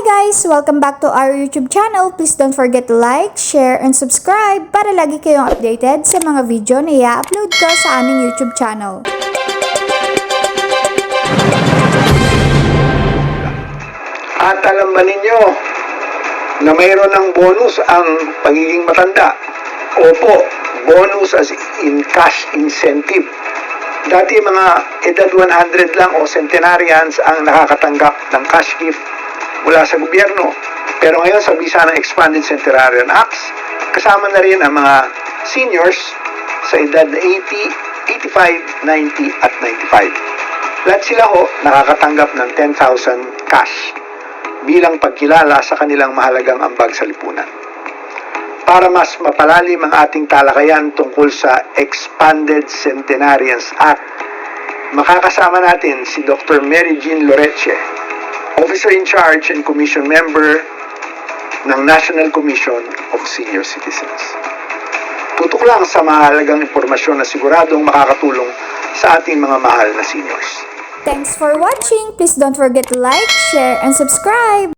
guys! Welcome back to our YouTube channel. Please don't forget to like, share, and subscribe para lagi kayong updated sa mga video na i-upload ko sa aming YouTube channel. At alam ba ninyo na mayroon ng bonus ang pagiging matanda? Opo, bonus as in cash incentive. Dati mga edad 100 lang o centenarians ang nakakatanggap ng cash gift mula sa gobyerno. Pero ngayon sa bisa ng Expanded Centenarian Acts, kasama na rin ang mga seniors sa edad na 80, 85, 90 at 95. Lahat sila ho nakakatanggap ng 10,000 cash bilang pagkilala sa kanilang mahalagang ambag sa lipunan. Para mas mapalalim ang ating talakayan tungkol sa Expanded Centenarians Act, makakasama natin si Dr. Mary Jean Loreche, Officer in Charge and Commission Member ng National Commission of Senior Citizens. Tutok lang sa mahalagang impormasyon na siguradong makakatulong sa ating mga mahal na seniors. Thanks for watching! Please don't forget to like, share, and subscribe!